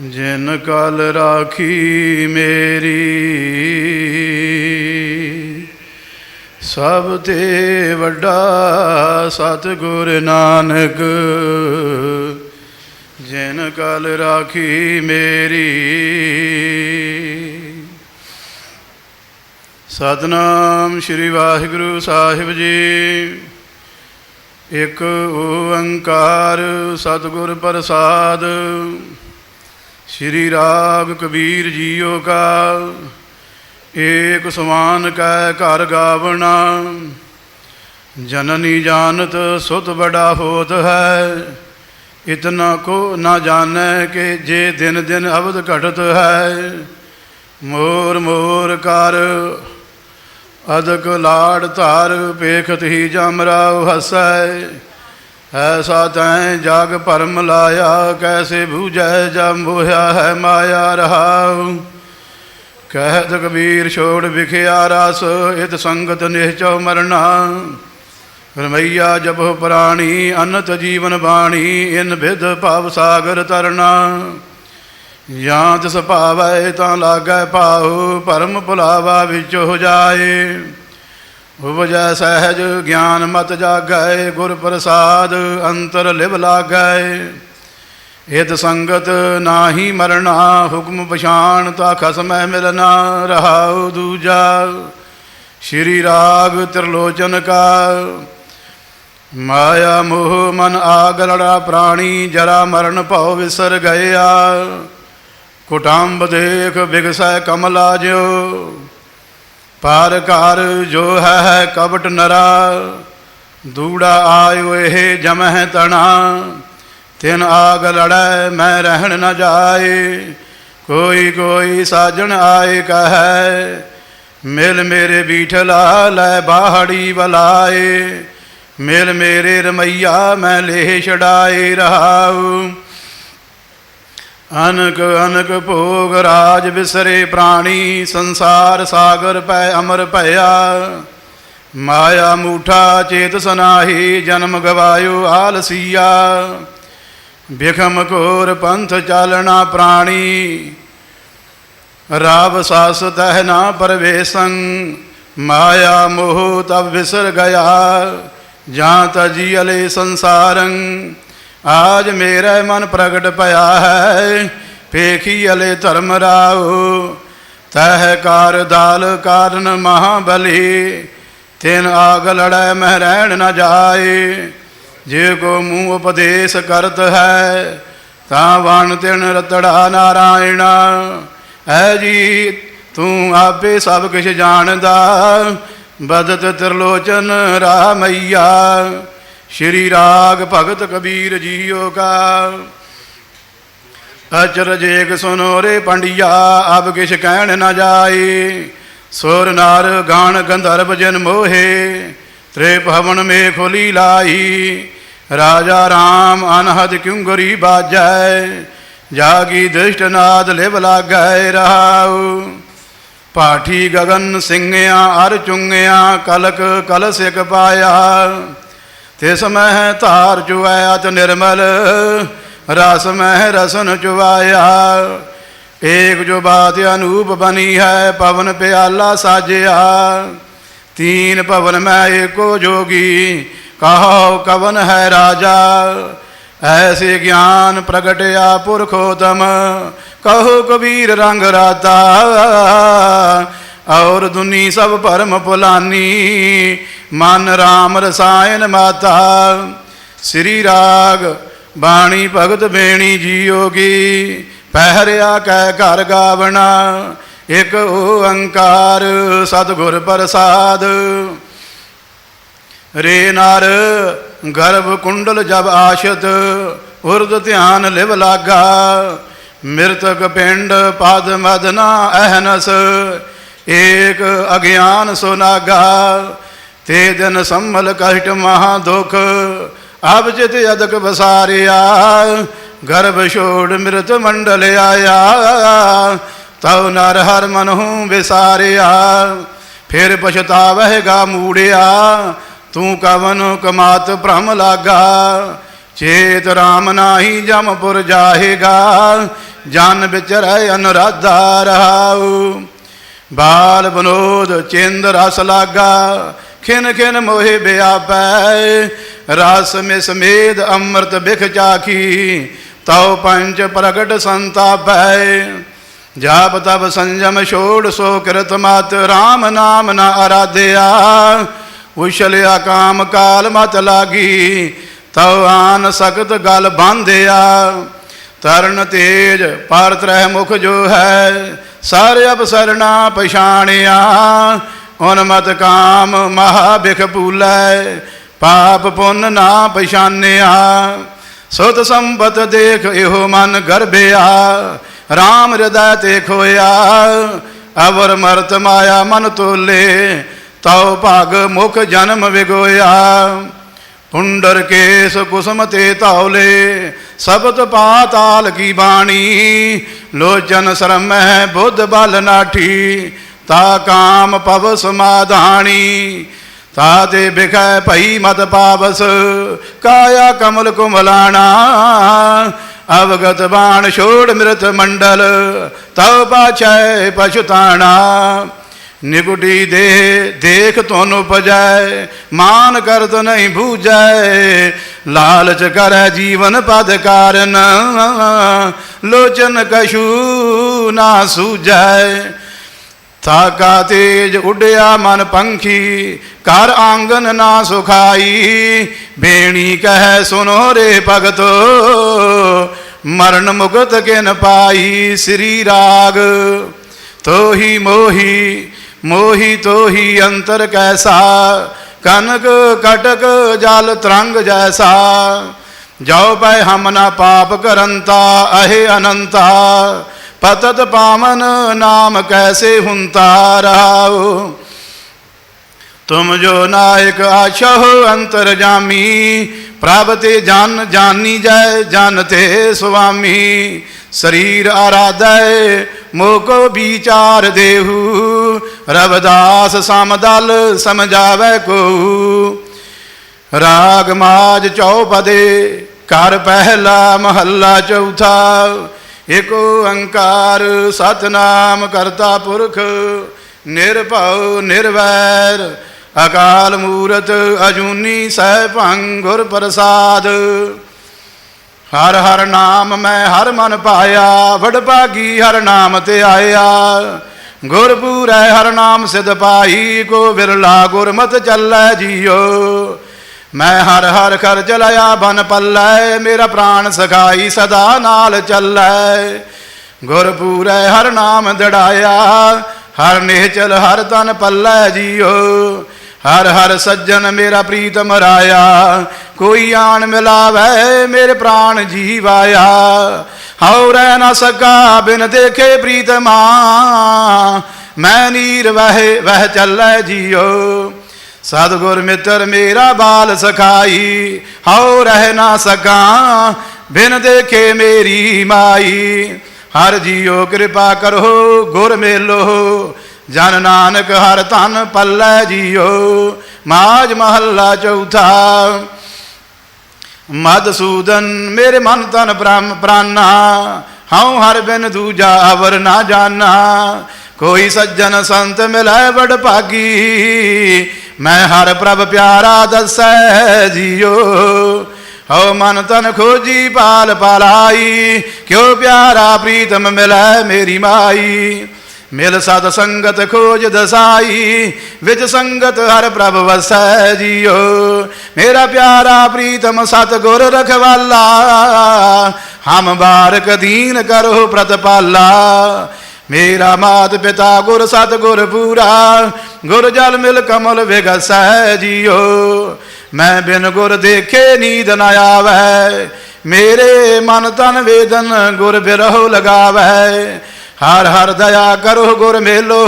ਜਿਨ ਕਲ ਰਾਖੀ ਮੇਰੀ, ਸਭ ਤੇ ਵੱਡਾ ਸਤਿਗੁਰ ਨਾਨਕ, ਜਿਨ ਕਲ ਰਾਖੀ ਮੇਰੀ, ਸਤਨਾਮ ਸ੍ਰੀ ਵਾਹਿਗੁਰੂ ਸਾਹਿਬ ਜੀ। ਇੱਕ ਓੰਕਾਰ ਸਤਿਗੁਰ ਪ੍ਰਸਾਦ ਸ੍ਰੀ ਰਾਗ ਕਬੀਰ ਜੀਓ ਕਾ, ਏਕ ਸਮਾਨ ਕੈ ਘਰ ਗਾਵਣਾ। ਜਨਨੀ ਜਾਣਤ ਸੁਤ ਬੜਾ ਹੋਤ ਹੈ, ਇਤਨਾ ਕੋ ਨਾ ਜਾਣੈ ਕਿ ਜੇ ਦਿਨ ਦਿਨ ਅਵਧ ਘਟਤ ਹੈ। ਮੋਰ ਮੋਰ ਕਰ ਅਦਕ ਲਾੜ ਧਾਰ ਪੇਖਤ ਹੀ ਜਮ ਰਾਵ ਹਸੈ। ਐਸਾ ਤੈ ਜਗ ਭਰਮ ਲਾਇਆ, ਕੈਸੇ ਬੂਝੈ ਜਬ ਮੋਹਿਆ ਹੈ ਮਾਇਆ ਰਹਾਉ ਕਹਿਤ ਕਬੀਰ ਛੋੜ ਵਿਖਿਆ ਰਸ, ਇਤ ਸੰਗਤ ਨਿਹਚੋ ਮਰਨਾ। ਰਮਈਆ ਜਬੋ ਪ੍ਰਾਣੀ, ਅਨਤ ਜੀਵਨ ਬਾਣੀ, ਇਨ ਵਿਦ ਭਵ ਸਾਗਰ ਤਰਨਾ। ਜਾਂ ਤਿਸ ਭਾਵੈ ਤਾਂ ਲਾਗੈ ਪਾਉ ਭਰਮ ਭੁਲਾਵਾ ਵਿੱਚ ਹੋ ਜਾਏ। ਉਪਜੈ ਸਹਿਜ ਗਿਆਨ ਮਤ ਜਾਗੈ, ਗੁਰ ਪ੍ਰਸਾਦ ਅੰਤਰ ਲਿਵ ਲਾਗੈ। ਇਤ ਸੰਗਤ ਨਾਹੀ ਮਰਣਾ ਹੁਕਮ ਪਛਾਨ ਤਾ ਖਸਮੈ ਮਿਲਨਾ ਰਹਾਉ ਦੂਜਾ। ਸ਼੍ਰੀ ਰਾਗ ਤ੍ਰਿਲੋਚਨ ਕਾ, ਮਾਇਆ ਮੋਹ ਮਨ ਆਗ ਲੜਾ ਪ੍ਰਾਣੀ, ਜਰਾ ਮਰਨ ਭਉ ਵਿਸਰ ਗਇਆ ਕੁਟੰਬ ਦੇਖ ਬਿਗਸੈ ਕਮਲਾ ਜਿਉ। ਪਰ ਘਰ ਜੋ ਹੈ ਕਬਟ ਨਰਾ, ਦੂੜਾ ਆਇਓ ਇਹ ਜਮਹਿ ਤਣਾ। ਤਿਨ ਆਗ ਲੜੈ ਮੈਂ ਰਹਿਣ ਨਾ ਜਾਏ, ਕੋਈ ਕੋਈ ਸਾਜਣ ਆਏ ਕਹੈ, ਮਿਲ ਮੇਰੇ ਬੀਠਲਾ ਲੈ ਬਾਹੜੀ ਬਲਾਏ ਮਿਲ ਮੇਰੇ ਰਮਈਆ ਮੈਂ ਲੇਹ ਛਡਾਏ ਰਹਾਉ। ਅਨਕ ਅਨਕ ਭੋਗ ਰਾਜ ਵਿਸਰੇ ਪ੍ਰਾਣੀ, ਸੰਸਾਰ ਸਾਗਰ ਪੈ ਅਮਰ ਭਇਆ। ਮਾਇਆ ਮੂਠਾ ਚੇਤ ਸਨਾਹੀ, ਜਨਮ ਗਵਾਇਓ ਆਲਸੀਆ। ਬਿਖਮ ਕੋਰ ਪੰਥ ਚਾਲਣਾ ਪ੍ਰਾਣੀ, ਰਾਵ ਸਾਸ ਤਹਿ ਨਾ ਪਰਵੇਸੰ। ਮਾਇਆ ਮੋਹ ਤਬ ਵਿਸਰ ਗਿਆ, ਜਾਂ ਤਜੀ ਅਲੇ ਸੰਸਾਰੰ। ਆਜ ਮੇਰਾ ਮਨ ਪ੍ਰਗਟ ਭਇਆ ਹੈ ਪੇਖੀ ਅਲੇ ਧਰਮ ਰਾਉ। ਤਹ ਕਾਰ ਦਾਲ ਕਾਰਨ ਮਹਾਬਲੀ, ਤਿਨ ਆਗ ਲੜੈ ਮਹਿ ਰਹਿਣ ਨ ਜਾਏ। ਜੇ ਕੋ ਮੂੰਹ ਉਪਦੇਸ਼ ਕਰਤ ਹੈ, ਤਾਂ ਵਣ ਤਿਨ ਰਤੜਾ ਨਾਰਾਇਣ। ਐ ਜੀ, ਤੂੰ ਆਪੇ ਸਭ ਕੁਝ ਜਾਣਦਾ, ਬਦਤ ਤ੍ਰਿਲੋਚਨ ਰਾਮਈਆ ਸ਼੍ਰੀ ਰਾਗ ਭਗਤ ਕਬੀਰ ਜੀਓ ਕਾ। ਅਚਰਜ ਏਕ ਸੁਨੋਰੇ ਪੰਡਿਆ, ਅਬ ਕਿਛ ਕਹਿਣ ਨਾ ਜਾਏ। ਸੁਰ ਨਾਰ ਗਾਣ ਗੰਧਰਵ ਜਨ ਮੋਹੇ ਤ੍ਰੇ ਭਵਨ ਮੇ ਖੋਲੀ ਲਾਈ ਰਾਜਾ ਰਾਮ ਅਨਹਦ ਕਿਉਂਗਰੀ ਬਾਜੈ, ਜਾਗੀ ਦ੍ਰਿਸ਼ਟ ਨਾਦ ਲਿਵ ਲਾਗੈ ਰਹਾਉ। ਪਾਠੀ ਗਗਨ ਸਿੰਘਿਆ ਅਰ ਚੁੰਗਿਆ, ਕਲਕ ਕਲਸਿਕ ਪਾਇਆ। ਤਿਸ ਮਹਿ ਧਾਰ ਚੁਐ ਅਤ ਨਿਰਮਲ, ਰਸ ਮਹਿ ਰਸਨ ਚੁਵਾਇਆ। ਏਕ ਜੋ ਬਾਤ ਅਨੂਪ ਬਣੀ ਹੈ, ਪਵਨ ਪਿਆਲਾ ਸਾਜਿਆ। ਤੀਨ ਭਵਨ ਮੈਂ ਏਕੋ ਜੋਗੀ, ਕਹੋ ਕਵਨ ਹੈ ਰਾਜਾ। ਐਸੇ ਗਿਆਨ ਪ੍ਰਗਟਿਆ ਪੁਰਖੋਤਮ, ਕਹੋ ਕਬੀਰ ਰੰਗ ਰਾਤਾ। ਔਰ ਦੁਨੀ ਸਭ ਭਰਮ ਭੁਲਾਨੀ ਮਨ RAM ਰਸਾਇਨ ਮਾਤਾ। ਸ੍ਰੀ ਰਾਗ ਬਾਣੀ ਭਗਤ ਬੇਣੀ ਜੀਓ ਕੀ ਪਹਿਰਿਆ ਕੈ ਘਰ ਗਾਵਣਾ। ਇਕ ਓੰਕਾਰ ਸਤਿਗੁਰ ਪ੍ਰਸਾਦ। ਰੇ ਨਰ ਗਰਭ ਕੁੰਡਲ ਜਬ ਆਸ਼ਤ। ਉਰਦ ਧਿਆਨ ਲਿਵ ਲਾਗਾ। ਮਿਰਤਕ ਪਿੰਡ ਪਦ ਮਦਨਾ ਅਹਨਸ। ਏਕ ਅਗਿਆਨ ਸੁਨਾਗਾ ਤੇ ਦਿਨ ਸੰਭਲ ਕਸ਼ਟ ਮਹਾ ਦੁਖ ਅਬ ਜਿਤ ਅਦਕ ਵਸਾਰਿਆ, ਗਰਭ ਛੋੜ ਮਿਰਤ ਮੰਡਲ ਆਇਆ, ਤਉ ਨਰ ਹਰ ਮਨਹੁ ਵਿਸਾਰਿਆ, ਫਿਰ ਪਛਤਾਵਹਿਗਾ ਮੂੜਿਆ, ਤੂੰ ਕਵਨ ਕਮਾਤ ਭ੍ਰਮ ਲਾਗਾ, ਚੇਤ ਰਾਮ ਨਾਹੀ ਜਮਪੁਰ ਜਾਹੇਗਾ, ਜਨ ਵਿਚਰੈ ਅਨਰਾਧਾ ਰਹਾਉ। ਬਾਲ ਬਨੋਦ ਚਿੰਦ ਰਸ ਲਾਗਾ, ਖਿਨ ਖਿਨ ਮੋਹਿ ਵਿਆਪੈ ਰਸ ਮਿ ਸਮੇਦ ਅੰਮ੍ਰਿਤ ਬਿਖ ਚਾਖੀ, ਤਉ ਪੰਚ ਪ੍ਰਗਟ ਸੰਤਾਪੈ। ਜਾਪ ਤਬ ਸੰਜਮ ਛੋੜ ਸੋ ਕਿਰਤ ਮਤ RAM ਨਾਮ ਨਾ ਆਰਾਧਿਆ ਉਛਲਿਆ ਕਾਮ ਕਾਲ ਮਤ ਲਾਗੀ, ਤਉ ਆਨ ਸਖਤ ਗਲ ਬਾਂਧਿਆ। ਤਰਨ ਤੇਜ ਪਰ ਤਰਹਿ ਮੁਖ ਜੋ ਹੈ ਸਾਰੇ ਅਪਸਰਣਾ ਪਛਾਣਿਆ ਹੁਨ ਮਤ ਕਾਮ ਮਹਾ ਬਿਖ ਭੂਲੈ, ਪਾਪ ਪੁੰਨ ਨਾ ਪਛਾਨਿਆ। ਸੁਤ ਸੰਬਤ ਦੇਖ ਇਹੋ ਮਨ ਗਰਭਿਆ RAM ਹਿਰਦੈ ਤੇ ਖੋਇਆ। ਅਵਰ ਮਰਤ ਮਾਇਆ ਮਨ ਤੋਲੇ, ਤਉ ਭਾਗ ਮੁਖ ਜਨਮ ਵਿਗੋਇਆ। ਪੁੰਡਰ ਕੇਸ ਕੁਸਮ ਤੇ ਧੌਲੇ ਸਬਤ ਪਾਤਾਲ ਕੀ ਬਾਣੀ ਲੋਚਨ ਸਰਮਹਿ ਬੁੱਧ ਬਲ ਨਾਠੀ, ਤਾ ਕਾਮ ਪਵ ਸਮਾਧਾਣੀ, ਤਾ ਦੇ ਬਿਖੈ ਭਈ ਮਤ ਪਾਵਸ, ਕਾਇਆ ਕਮਲ ਕੁਮਲਾਣਾ, ਅਵਗਤ ਬਾਣ ਛੋੜ ਮਿਰਤ ਮੰਡਲ ਤਉ ਪਾਛੈ ਪਛਤਾਣਾ। ਨਿਗੁਟੀ ਦੇ ਦੇਖ ਤੁਹਾਨੂੰ ਪਜੈ ਮਾਨ ਕਰਤ ਨਹੀਂ ਬੂਝੈ ਲਾਲਚ ਕਰੈ ਜੀਵਨ ਪਦ ਕਾਰਨ, ਲੋਚਨ ਕਛੂ ਨਾ ਸੂਝੈ। ਥਾਕਾ ਤੇਜ ਉਡਿਆ ਮਨ ਪੰਖੀ ਕਰ ਆਂਗਨ ਨਾ ਸੁਖਾਈ। ਬੇਣੀ ਕਹਿ ਸੁਨੋ ਰੇ ਭਗਤੋ, ਮਰਨ ਮੁਕਤ ਕਿਨ ਪਾਈ। ਸ੍ਰੀ ਰਾਗ ਤੋਹੀ ਮੋਹੀ ਮੋਹੀ ਤੋਹੀ ਅੰਤਰ ਕੈਸਾ, ਕਨਕ ਕਟਕ ਜਲ ਤਰੰਗ ਜੈਸਾ। ਜਾਉ ਪੈ ਹਮ ਨਾ ਪਾਪ ਕਰੰਤਾ, ਅਹੇ ਅਨੰਤਾ। ਪਤਤ ਪਾਵਨ ਨਾਮ ਕੈਸੇ ਹੁੰਤਾ ਰਹਾਉ। ਤੁਮ ਜੋ ਨਾਇਕ ਆਛੋ ਅੰਤਰ ਜਾਮੀ, ਪ੍ਰਭ ਤੇ ਜਨ ਜਾਨੀ ਜੈ, ਜਨ ਤੇ ਸੁਆਮੀ। ਸਰੀਰ ਆਰਾਧੈ ਮੋਕੋ ਵਿਚਾਰ ਦੇਹੂ। ਰਵਦਾਸ ਸਮਦਲ ਸਮਝਾਵੇ ਕੋ। ਰਾਗ ਮਾਜ ਚੌਪਦੇ ਕਰ ਪਹਿਲਾ ਮਹੱਲਾ ਚੌਥਾ। ਏਕ ਓੰਕਾਰ ਸਤਨਾਮ ਕਰਤਾ ਪੁਰਖ, ਨਿਰਭਉ ਨਿਰਵੈਰ। ਅਕਾਲ ਮੂਰਤ ਅਜੂਨੀ ਸਹਿਭੰ ਗੁਰ ਪ੍ਰਸਾਦ। ਹਰ ਹਰ ਨਾਮ ਮੈਂ ਹਰ ਮਨ ਪਾਇਆ ਵਡ ਭਾਗੀ ਹਰ ਨਾਮ ਤੇ ਆਇਆ। ਗੁਰਪੂਰੈ ਹਰ ਨਾਮ ਸਿਧ ਪਾਈ ਕੋ ਵਿਰਲਾ ਗੁਰਮਤ ਚੱਲੈ ਜੀਓ। ਮੈਂ ਹਰ ਹਰ ਕਰ ਚਲਿਆ, ਬਨ ਪੱਲੈ, ਮੇਰਾ ਪ੍ਰਾਣ ਸਖਾਈ ਸਦਾ ਨਾਲ ਚੱਲੈ। ਗੁਰਪੂਰੈ ਹਰ ਨਾਮ ਦੜਾਇਆ, ਹਰ ਨਿਹਚਲ ਹਰ ਤਨ ਪੱਲੈ ਜੀਓ। ਹਰ ਹਰ ਸੱਜਣ ਮੇਰਾ ਪ੍ਰੀਤਮ ਰਾਇਆ ਕੋਈ ਆਣ ਮਿਲਾਵੇ, ਮੇਰੇ ਪ੍ਰਾਣ ਜੀਵਾਇਆ। ਹਉ ਰਹਿ ਨਾ ਸਕਾ, ਬਿਨ ਦੇਖੇ ਪ੍ਰੀਤਮਾ ਮੈਂ ਨੀਰ ਵਹਿ ਵਹਿ ਚੱਲੈ ਜੀਓ ਸਤਿਗੁਰ ਮਿੱਤਰ ਮੇਰਾ ਬਾਲ ਸਖਾਈ ਹਉ ਰਹਿ ਨਾ ਸਕਾਂ, ਬਿਨ ਦੇਖੇ ਮੇਰੀ ਮਾਈ। ਹਰ ਜੀਓ ਕਿਰਪਾ ਕਰੋ, ਗੁਰ ਮੇਲੋ। ਜਨ ਨਾਨਕ ਹਰ ਧਨ ਪੱਲੇ ਜੀਓ ਮਾਜ ਮਹੱਲਾ ਚੌਥਾ ਮਦਸੂਦਨ ਮੇਰੇ ਮਨ ਤਨ ਬ੍ਰਹਮ ਪ੍ਰਾਨਾ, ਹਉ ਹਰ ਬਿਨ ਦੂਜਾ ਅਵਰ ਨਾ ਜਾਣਾ ਕੋਈ ਸੱਜਣ ਸੰਤ ਮਿਲੈ ਵਡ ਭਾਗੀ, ਮੈਂ ਹਰ ਪ੍ਰਭ ਪਿਆਰਾ ਦਸੈ ਜੀਓ। ਹਉ ਮਨ ਤਨ ਖੋਜੀ ਪਾਲ ਪਾਲਾਈ, ਕਿਉ ਪਿਆਰਾ ਪ੍ਰੀਤਮ ਮਿਲੈ ਮੇਰੀ ਮਾਈ। ਮਿਲ ਸਤ ਸੰਗਤ ਖੋਜ ਦਸਾਈ, ਵਿੱਚ ਸੰਗਤ ਹਰ ਪ੍ਰਭ ਵਸੈ ਜੀਓ। ਮੇਰਾ ਪਿਆਰਾ ਪ੍ਰੀਤਮ ਸਤ ਗੁਰ ਰਖਵਾਲਾ, ਹਮ ਬਾਰਕ ਦੀਨ ਕਰੋ ਪ੍ਰਤਪਾਲਾ। ਮੇਰਾ ਮਾਤ ਪਿਤਾ ਗੁਰ ਸਤ ਗੁਰ ਪੂਰਾ, ਗੁਰ ਜਲ ਮਿਲ ਕਮਲ ਵਿਗਸੈ ਜੀਓ। ਮੈਂ ਬਿਨ ਗੁਰ ਦੇਖੇ ਨੀਂਦ ਨ ਆਵੈ, ਮੇਰੇ ਮਨ ਤਨ ਵੇਦਨ ਗੁਰ ਬਿਰਹੁ ਲਗਾਵੈ। ਹਰ ਹਰ ਦਇਆ ਕਰੋ ਗੁਰ ਮੇਲੋ,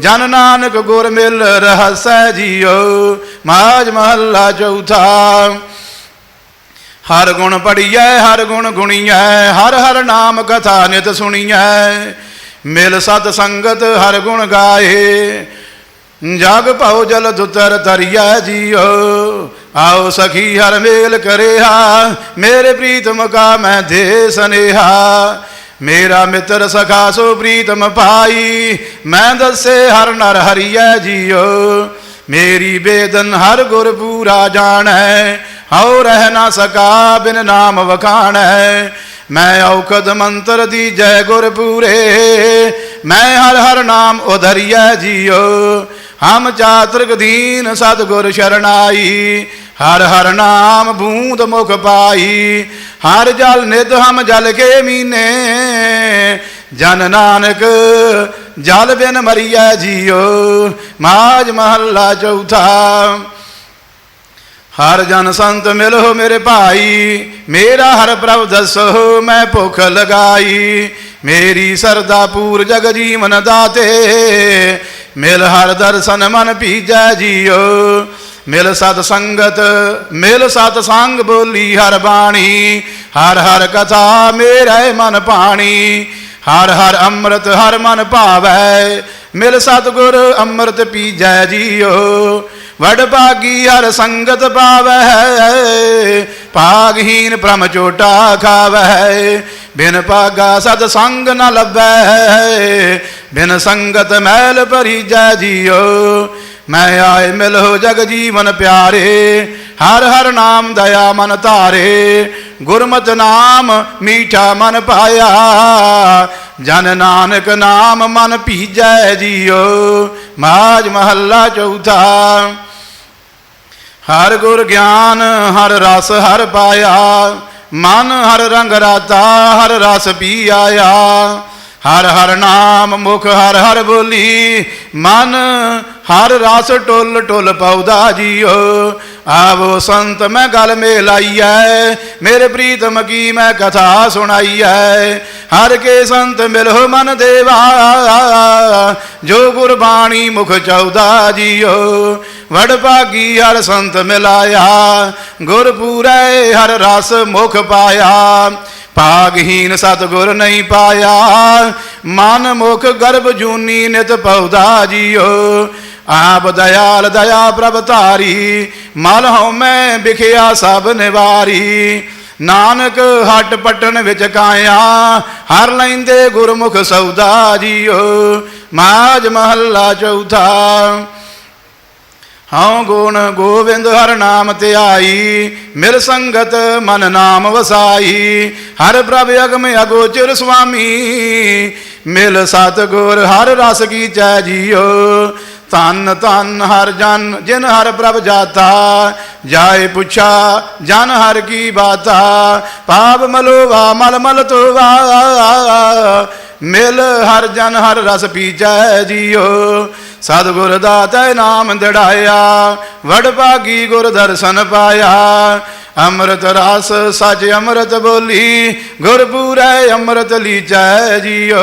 ਜਨ ਨਾਨਕ ਗੁਰ ਮਿਲ ਰਹਸੈ ਜੀਓ। ਮਾਜ ਮਹੱਲਾ ਚੌਥਾ, ਹਰ ਗੁਣ ਪੜੀਐ ਹਰ ਗੁਣ ਗੁਣੀਐ, ਹਰ ਹਰ ਨਾਮ ਕਥਾ ਨਿਤ ਸੁਣੀਐ। ਮਿਲ ਸਤ ਸੰਗਤ ਹਰ ਗੁਣ ਗਾਏ, ਜਗ ਭਉ ਜਲ ਦੁਤਰ ਤਰੀਐ ਜੀਓ। ਆਓ ਸਖੀ ਹਰ ਮੇਲ ਕਰਿਆ ਮੇਰੇ ਪ੍ਰੀਤਮ ਕਾ ਮੈਂ ਦੇ ਸਨੇਹਾ। ਮੇਰਾ ਮਿੱਤਰ ਸਖਾ ਸੋ ਪ੍ਰੀਤਮ ਪਾਈ ਮੈਂ ਦੱਸੇ ਹਰ ਨਰ ਹਰੀਐ ਜੀਓ। ਮੇਰੀ ਬੇਦਨ ਹਰ ਗੁਰ ਪੂਰਾ ਜਾਣੈ, ਹਉ ਰਹਿ ਨਾ ਸਕਾ ਬਿਨ ਨਾਮ ਵਖਾਣੈ। ਮੈਂ ਔਖਦ ਮੰਤਰ ਦੀ ਜੈ ਗੁਰ ਪੂਰੇ, ਮੈਂ ਹਰ ਹਰ ਨਾਮ ਉਧਰੀਐ ਜੀਓ। ਹਮ ਚਾਤ੍ਰਿਕ ਦੀਨ ਸਤਿਗੁਰ ਸ਼ਰਨਾਈ ਹਰ ਹਰ ਨਾਮ ਬੂੰਦ ਮੁਖ ਪਾਈ, ਹਰ ਜਲ ਨਿਧ ਹਮ ਜਲ ਕੇ ਮੀਨੇ। ਜਨ ਨਾਨਕ ਜਲ ਬਿਨ ਮਰੀਐ ਜੀਓ ਮਾਜ ਮਹੱਲਾ ਚੌਥਾ। ਹਰ ਜਨ ਸੰਤ ਮਿਲੋ ਮੇਰੇ ਭਾਈ, ਮੇਰਾ ਹਰ ਪ੍ਰਭ ਦਸੋ ਮੈਂ ਭੁੱਖ ਲਗਾਈ। ਮੇਰੀ ਸਰਦਾ ਪੂਰ ਜਗ ਜੀਵਨ ਦਾਤੇ, ਮਿਲ ਹਰ ਦਰਸ਼ਨ ਮਨ ਭੀਜੈ ਜੀਓ ਮਿਲ ਸਤ ਸੰਗਤ, ਮਿਲ ਸਤ ਸੰਗ ਬੋਲੀ ਹਰ ਬਾਣੀ, ਹਰ ਹਰ ਕਥਾ ਮੇਰੇ ਮਨ ਪਾਣੀ ਹਰ ਹਰ ਅੰਮ੍ਰਿਤ ਹਰ ਮਨ ਭਾਵੈ, ਮਿਲ ਸਤਗੁਰ ਅੰਮ੍ਰਿਤ ਪੀਜੈ ਜੀਓ ਵਡ ਭਾਗੀ ਹਰ ਸੰਗਤ ਪਾਵੈ, ਭਾਗਹੀਨ ਪ੍ਰਮ ਚੋਟਾ ਖਾਵੈ, ਬਿਨ ਭਾਗਾ ਸਤ ਸੰਗ ਨ ਲੱਭੈ, ਬਿਨ ਸੰਗਤ ਮੈਲ ਭਰੀ ਜੈ ਜੀਓ ਮੈਂ ਆਏ ਮਿਲੋ ਜਗ ਜੀਵਨ ਪਿਆਰੇ, ਹਰ ਹਰ ਨਾਮ ਦਇਆ ਮਨ ਧਾਰੇ, ਗੁਰਮਤਿ ਨਾਮ ਮੀਠਾ ਮਨ ਪਾਇਆ। ਜਨ ਨਾਨਕ ਨਾਮ ਮਨ ਭੀਜੈ ਜੀਓ, ਮਾਜ ਮਹੱਲਾ ਚੌਥਾ। ਹਰ ਗੁਰ ਗਿਆਨ, ਹਰ ਰਸ ਹਰ ਪਾਇਆ, ਮਨ ਹਰ ਰੰਗ ਰਾਤਾ, ਹਰ ਰਸ ਪੀ ਆਇਆ। ਹਰ ਹਰ ਨਾਮ ਮੁਖ ਹਰ ਹਰ ਬੋਲੀ, ਮਨ ਹਰ ਰਸ ਟੁੱਲ ਟੁੱਲ ਪਉਦਾ ਜੀਓ। ਆਵੋ ਸੰਤ ਮੈਂ ਗਲ ਮੇ ਲਾਈਐ ਮੇਰੇ ਪ੍ਰੀਤਮ ਕੀ ਮੈਂ ਕਥਾ ਸੁਣਾਈਐ। ਹਰ ਕੇ ਸੰਤ ਮਿਲੋ ਮਨ ਦੇਵਾ, ਜੋ ਗੁਰਬਾਣੀ ਮੁਖ ਚੌਦਾ ਜੀਓ। ਵਡ ਭਾਗੀ ਹਰ ਸੰਤ ਮਿਲਾਇਆ ਗੁਰ ਪੂਰੇ ਹਰ ਰਸ ਮੁਖ ਪਾਇਆ। ਭਾਗਹੀਨ ਸਤਗੁਰ ਨਹੀਂ ਪਾਇਆ। ਮਨ ਮੁਖ ਗਰਭ ਜੂਨੀ ਨਿਤ ਪਉਦਾ ਜੀਓ। ਆਪ ਦਇਆਲ ਦਇਆ ਪ੍ਰਭ ਧਾਰੀ, ਮਲ ਹਉ ਮੈਂ ਵਿਖਿਆ ਸਭ ਨਿਵਾਰੀ। ਨਾਨਕ ਹੱਟ ਪਟਣ ਵਿੱਚ ਕਾਇਆ, ਹਰ ਲੈਂਦੇ ਗੁਰਮੁਖ ਸੌਦਾ ਜੀਓ। ਮਾਜ ਮਹੱਲਾ ਚੌਥਾ ਹਉ ਗੁਣ ਗੋਬਿੰਦ ਹਰ ਨਾਮ ਧਿਆਈ ਮਿਲ ਸੰਗਤ ਮਨ ਨਾਮ ਵਸਾਈ, ਹਰ ਪ੍ਰਭ ਅਗਮ ਅਗੋਚਰ ਸੁਆਮੀ, ਮਿਲ ਸਤ ਗੁਰ ਹਰ ਰਸ ਕੀ ਚੈ ਜੀਓ, ਧੰਨ ਤਨ ਹਰ ਜਨ ਜਿਨ ਹਰ ਪ੍ਰਭ ਜਾਤਾ, ਜਾਏ ਪੁੱਛਾ ਜਨ ਹਰ ਕੀ ਬਾਤਾ ਪਾਪ ਮਲੋਵਾ ਮਲ ਮਲ ਤੋਵਾ, ਮਿਲ ਹਰ ਜਨ ਹਰ ਰਸ ਪੀਜੈ ਜੀਓ ਸਤਿਗੁਰ ਦਾਤੈ ਨਾਮ ਦਿੜਾਇਆ, ਵਡ ਭਾਗੀ ਗੁਰ ਦਰਸ਼ਨ ਪਾਇਆ। ਅੰਮ੍ਰਿਤ ਰਸ ਸਚ ਅੰਮ੍ਰਿਤ ਬੋਲੀ, ਗੁਰ ਪੂਰੈ ਅੰਮ੍ਰਿਤ ਲੀਜੈ ਜੀਓ।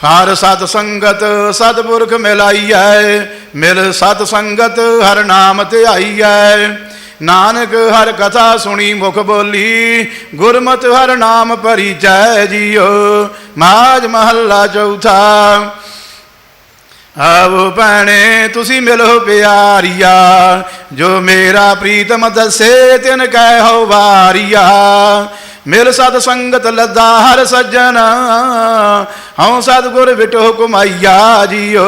ਹਰ ਸਤ ਸੰਗਤ ਸਤਿਪੁਰਖ ਮਿਲਾਈਐ, ਮਿਲ ਸਤ ਸੰਗਤ ਹਰ ਨਾਮ ਧਿਆਈਐ ਨਾਨਕ ਹਰ ਕਥਾ ਸੁਣੀ ਮੁਖ ਬੋਲੀ, ਗੁਰਮਤਿ ਹਰ ਨਾਮ ਭਰੀ ਜੈ ਜੀਓ। ਮਾਜ ਮਹੱਲਾ ਚੌਥਾ ਆਵੋ ਭੈਣੇ, ਤੁਸੀਂ ਮਿਲੋ ਪਿਆਰੀਆ, ਜੋ ਮੇਰਾ ਪ੍ਰੀਤਮ ਦਸੇ ਤਿਨ ਕਹਿ ਹੋ ਵਾਰੀਆ। ਮਿਲ ਸਤ ਸੰਗਤ ਲੱਦਾ ਹਰ ਸੱਜਣ, ਹਉ ਸਤਗੁਰ ਵਿਟੋ ਕੁਮਾਈਆ ਜੀਓ।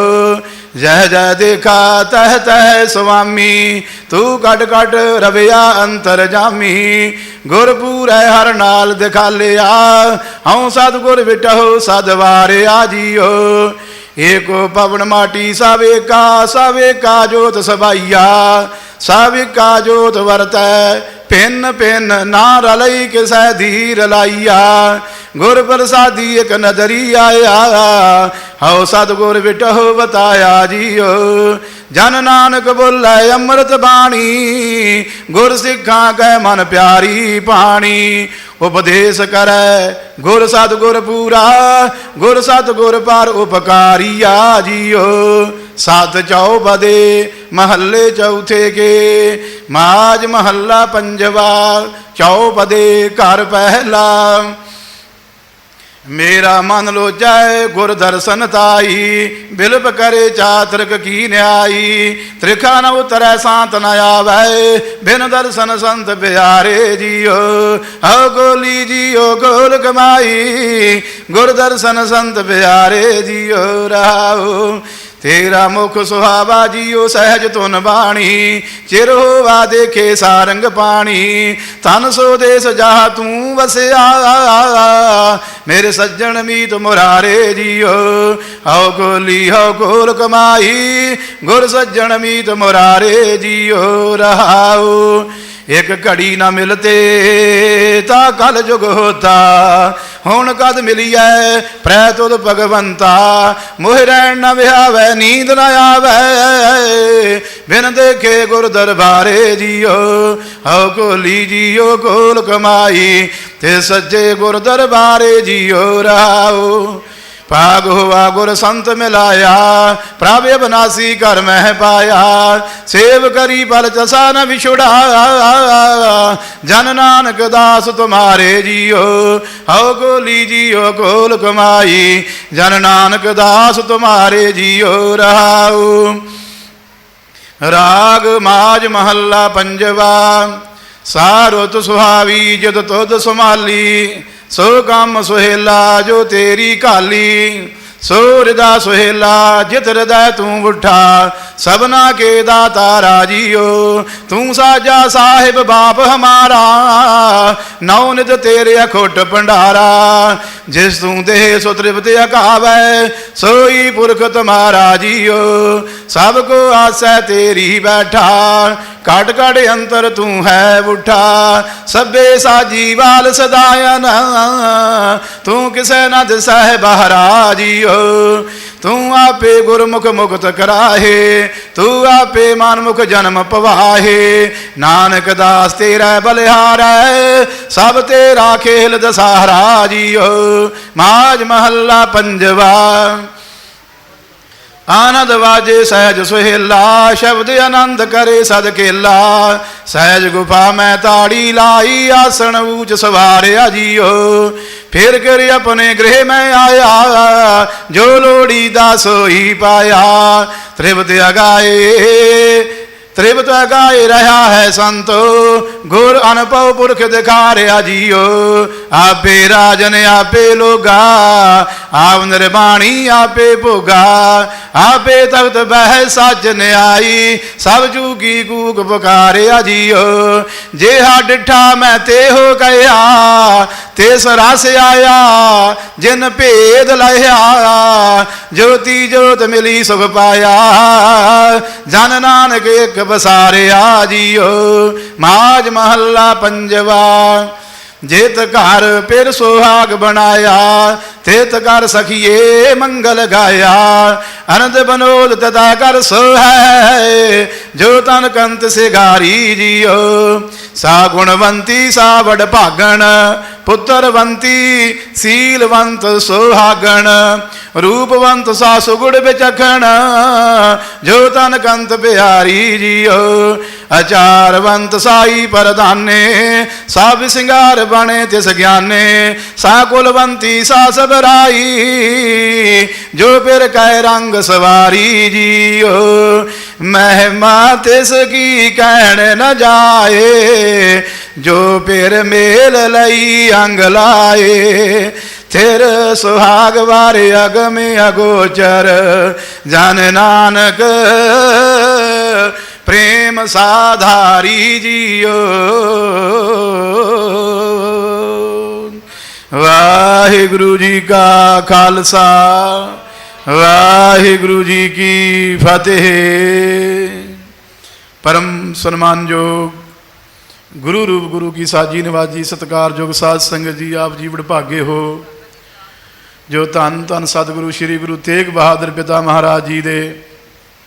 ਜਹ ਜਹ ਦੇਖਾ ਤਹ ਤਹ ਸੁਆਮੀ, ਤੂੰ ਕੱਟ ਕੱਟ ਰਵਿਆ ਅੰਤਰ ਜਾਮੀ। ਗੁਰ ਹਰ ਨਾਲ ਦਿਖਾਲਿਆ, ਹਉ ਸਤਗੁਰ ਵਿਟੋ ਸਦਵਾਰਿਆ ਜੀਓ। ਏਕੋ ਪਵਨ ਮਾਟੀ ਸਾਵੇ ਕਾ ਸਾਵੇ ਕਾ ਜੋਤ ਸਬਾਈਆ, ਸਾਵੇ ਕਾ ਜੋਤ ਵਰਤੈ ਪਿੰਨ ਪਿੰਨ ਨਾ ਰਲਈ ਕਿਸੈ ਧੀਰ ਲਾਈਆ। ਗੁਰ ਪ੍ਰਸਾਦੀ ਇਕ ਨਦਰੀ ਆਇਆ, ਹਉ ਸਤਗੁਰ ਵਿਟਹੁ ਬਤਾਇਆ ਜੀਓ। ਜਨ ਨਾਨਕ ਬੋਲੇ ਅੰਮ੍ਰਿਤ ਬਾਣੀ, ਗੁਰ ਸਿੱਖਾਂ ਕੈ ਮਨ ਪਿਆਰੀ ਪਾਣੀ। ਉਪਦੇਸ਼ ਕਰੈ, ਗੁਰ ਸਤਿਗੁਰ ਪੂਰਾ, ਗੁਰ ਸਤਿਗੁਰ ਪਰ ਉਪਕਾਰੀਆ ਜੀਓ। ਸਤ ਚੌਪਦੇ, ਮਹੱਲੇ ਚੌਥੇ ਕੇ, ਮਾਜ ਮਹੱਲਾ ਪੰਜਵਾ, ਚੌਪਦੇ ਘਰ ਪਹਿਲਾ। ਮੇਰਾ ਮਨ ਲੋਚੈ ਗੁਰ ਦਰਸ਼ਨ ਤਾਈ, ਬਿਲਪ ਕਰੇ ਚਾਤਰਕ ਕੀ ਨਿਆਈ। ਤ੍ਰਿਖਾ ਨ ਉਤਰੈ ਸਾਤ ਨ ਆਵੈ, ਬਿਨ ਦਰਸ਼ਨ ਸੰਤ ਪਿਆਰੇ ਜੀਓ। ਹਉ ਗੋਲੀ ਜੀਓ, ਗੋਲ ਕਮਾਈ ਗੁਰ ਦਰਸ਼ਨ ਸੰਤ ਪਿਆਰੇ ਜੀਓ। ਰਾਉ ਤੇਰਾ ਮੁਖ ਸੁਹਾਵਾ ਜੀਓ ਸਹਿਜ ਤੁਨ ਬਾਣੀ, ਚਿਰ ਹੋਵਾ ਦੇਖੇ ਸਾਰੰਗ ਪਾਣੀ। ਤਨ ਸੋ ਦੇ ਜਾ ਤੂੰ ਵਸਿਆ ਮੇਰੇ ਸੱਜਣ ਮੀਤ ਮੁਰਾਰੇ ਜੀਓ। ਹਉ ਗੋਲੀ ਹਉ ਗੋਲ ਕਮਾਈ, ਗੁਰ ਸੱਜਣ ਮੀਤ ਮੁਰਾਰੇ ਜੀਓ। ਰਹਾਉ ਇੱਕ ਘੜੀ ਨਾ ਮਿਲਤੇ ਤਾਂ ਕਲ ਜੁਗ ਹੋਤਾ। ਹੁਣ ਕਦ ਮਿਲੀਐ? ਪ੍ਰੈ ਤੁਧ ਭਗਵੰਤਾ। ਮੋਹਿ ਰਹਿਣ ਨ ਵਿਹਾਵੈ, ਨੀਂਦ ਨ ਆਵੈ। ਬਿਨ ਦੇਖੇ ਗੁਰ ਦਰਬਾਰੇ ਜੀਓ, ਹਉ ਕੋਲੀ ਜੀਓ ਕੋਲ ਕਮਾਈ। ਤੇ ਸੱਜੇ ਗੁਰ ਦਰਬਾਰੇ ਜੀਓ ਰਾਉ ਭਾਗ ਹੋਆ ਗੁਰ ਸੰਤ ਮਿਲਾਇਆ ਪ੍ਰਭ ਬਨਾਸੀ ਘਰ ਮਹਿ ਪਾਇਆ। ਸੇਵ ਕਰੀ ਬਲ ਜਸਾ ਨ ਵਿਛੁੜਾ ਜਨ ਨਾਨਕ ਦਾਸ ਤੁਮਾਰੇ ਜੀਓ, ਹਉ ਗੋਲੀ ਜੀਓ ਕੋਲ ਕਮਾਈ। ਜਨ ਨਾਨਕ ਦਾਸ ਤੁਮਾਰੇ ਜੀਓ, ਰਹਾਉ। ਰਾਗ ਮਾਜ ਮਹੱਲਾ ਪੰਜਵਾ, ਸਾਰੁਤ ਸੁਹਾਵੀ ਜਦ ਤੁਧ ਸੰਭਾਲੀ। ਸੋ ਕੰਮ ਸੁਹੇਲਾ ਜੋ ਤੇਰੀ ਕਾਲੀ ਸੋ ਦਾ ਸੁਹੇਲਾ ਜਿਤ ਹਿਰਦੈ ਤੂੰ ਉਠਾ। ਸਭਨਾ ਕੇ ਦਾਤਾ ਰਾਜੀਓ, ਤੂੰ ਸਾਜਾ ਸਾਹਿਬ ਬਾਪ ਹਮਾਰਾ ਨੌ ਨਿਤ ਤੇਰੇ ਅਖੋਟ ਭੰਡਾਰਾ, ਜਿਸ ਤੂੰ ਦੇ ਸੋ ਤ੍ਰਿਪਤ ਅਕਾਵੈ, ਸੋਈ ਪੁਰਖ ਤੁਮਾਰਾ ਜੀਓ, ਸਭ ਕੋ ਆਸੈ ਤੇਰੀ ਬੈਠਾ ਕਟ ਕਟ ਅੰਤਰ ਤੂੰ ਹੈ ਉਠਾ, ਸਭੇ ਸਾਜੀ ਵਾਲ ਸਦਾਇਨ ਤੂੰ ਕਿਸੇ ਨਾ ਦਿਸੈ ਬਹਰਾ ਜੀਓ ਤੂੰ ਆਪੇ ਗੁਰਮੁਖ ਮੁਕਤ ਕਰਾਹੇ, ਤੂੰ ਆਪੇ ਮਨਮੁਖ ਜਨਮ ਪਵਾਹੇ। ਨਾਨਕ ਦਾਸ ਤੇਰਾ ਬਲਿਹਾਰੈ ਸਭ ਤੇਰਾ ਖੇਲ ਦਸਾਹਰਾ ਜੀਓ। ਮਾਜ ਮਹੱਲਾ ਪੰਜਵਾ। ਆਨੰਦ ਵਾਜੇ ਸਹਿਜ ਸੁਹੇਲਾ, ਸ਼ਬਦ ਆਨੰਦ ਕਰੇ ਸਦ ਕੇਲਾ। ਸਹਿਜ ਗੁਫਾ ਮੈਂ ਤਾੜੀ ਲਾਈ, ਆਸਣ ਊਚ ਸਵਾਰਿਆ ਜੀਓ। ਫਿਰ ਕਰ ਆਪਣੇ ਗ੍ਰਹਿ ਮੈਂ ਆਇਆ, ਜੋ ਲੋੜੀ ਦਾ ਸੋਈ ਪਾਇਆ। ਤ੍ਰਿਪਤ ਅਗਾਏ ਤ੍ਰਿਪਤ ਗਾਏ ਰਹਾ ਹੈ ਸੰਤੋ, ਗੁਰ ਅਨਪਉ ਪੁਰਖ ਦਿਖਾਰਿਆ ਜੀਓ ਆਪੇ ਰਾਜਨ ਆਪੇ ਲੋਗਾ, ਆਪ ਨਿਰਬਾਣੀ ਆਪੇ ਭੋਗਾ। ਆਪੇ ਤਖਤ ਬਹਿ ਸੱਚ ਨਿਆਈ ਸਭ ਜੂਗੀ ਕੂਕ ਪੁਕਾਰਿਆ ਜੀਓ ਜੇ ਹਾ ਡਿਠਾ ਮੈਂ ਤੇ ਹੋ ਗਿਆ ਤੇ ਸਰਸ ਆਇਆ, ਜਿਨ ਭੇਦ ਲਿਆ ਜੋਤੀ ਜੋਤ ਮਿਲੀ ਸੁਖ ਪਾਇਆ। ਜਨ ਨਾਨਕ ਇੱਕ ਬਸਾਰਿਆ ਜੀਓ, ਮਾਜ ਮਹੱਲਾ ਪੰਜਵਾ। ਜੇਤ ਘਰ ਫਿਰ ਸੁਹਾਗ ਬਣਾਇਆ, ਤੇਤ ਕਰ ਸਖੀਏ ਮੰਗਲ ਗਾਇਆ। ਅਨੰਦ ਬਨੋਦ ਤਦਾ ਕਰ ਸੋਹੈ, ਜੋ ਤਨ ਕੰਤ ਸਿਗਾਰੀ ਜੀਓ। ਸਾ ਗੁਣਵੰਤੀ, ਸਾ ਵਡ ਭਾਗਣ ਪੁੱਤਰਵੰਤੀ ਸੀਲਵੰਤ ਸੁਹਾਗਣ ਰੂਪਵੰਤ ਸਾ ਸੁਗੁੜ ਵਿਚਖਣ ਜੋ ਤਨ ਕੰਤ ਪਿਆਰੀ ਜੀਓ ਅਚਾਰਵੰਤ ਸਾਈ ਪਰਦਾਨੇ ਸਭ ਸਿੰਗਾਰ ਬਣੇ ਤਿਸ ਗਿਆਨੇ। ਸਾ ਕੁਲਵੰਤੀ ਸਾ ਸਬਰਾਈ ਜੋ ਫਿਰ ਕੈ ਰੰਗ ਸਵਾਰੀ ਜੀਓ। ਮਹਿਮਾ ਤਿਸ ਕੀ ਕਹਿਣ ਨ ਜਾਏ, ਜੋ ਫਿਰ ਮੇਲ ਲਈ ਅੰਗ ਲਾਏ। ਥਿਰ ਸੁਹਾਗ ਵਾਰੇ ਅਗਮ ਅਗੋਚਰ, ਜਨ ਨਾਨਕ ਪ੍ਰੇਮ ਸਾਧਾਰੀ ਜੀਓ। ਵਾਹਿਗੁਰੂ ਜੀ ਕਾ ਖਾਲਸਾ, ਵਾਹਿਗੁਰੂ ਜੀ ਕੀ ਫਤਿਹ। ਪਰਮ ਸਨਮਾਨਯੋਗ ਗੁਰੂ ਰੂਪ ਗੁਰੂ ਕੀ ਸਾਜੀ ਨਿਵਾਜੀ ਸਤਿਕਾਰਯੋਗ ਸਾਧ ਸੰਗਤ ਜੀ, ਆਪ ਜੀ ਵਡਭਾਗੇ ਹੋ। ਜੋ ਧੰਨ ਧੰਨ ਸਤਿਗੁਰੂ, ਸ੍ਰੀ ਗੁਰੂ ਤੇਗ ਬਹਾਦਰ ਪਿਤਾ ਮਹਾਰਾਜ ਜੀ ਦੇ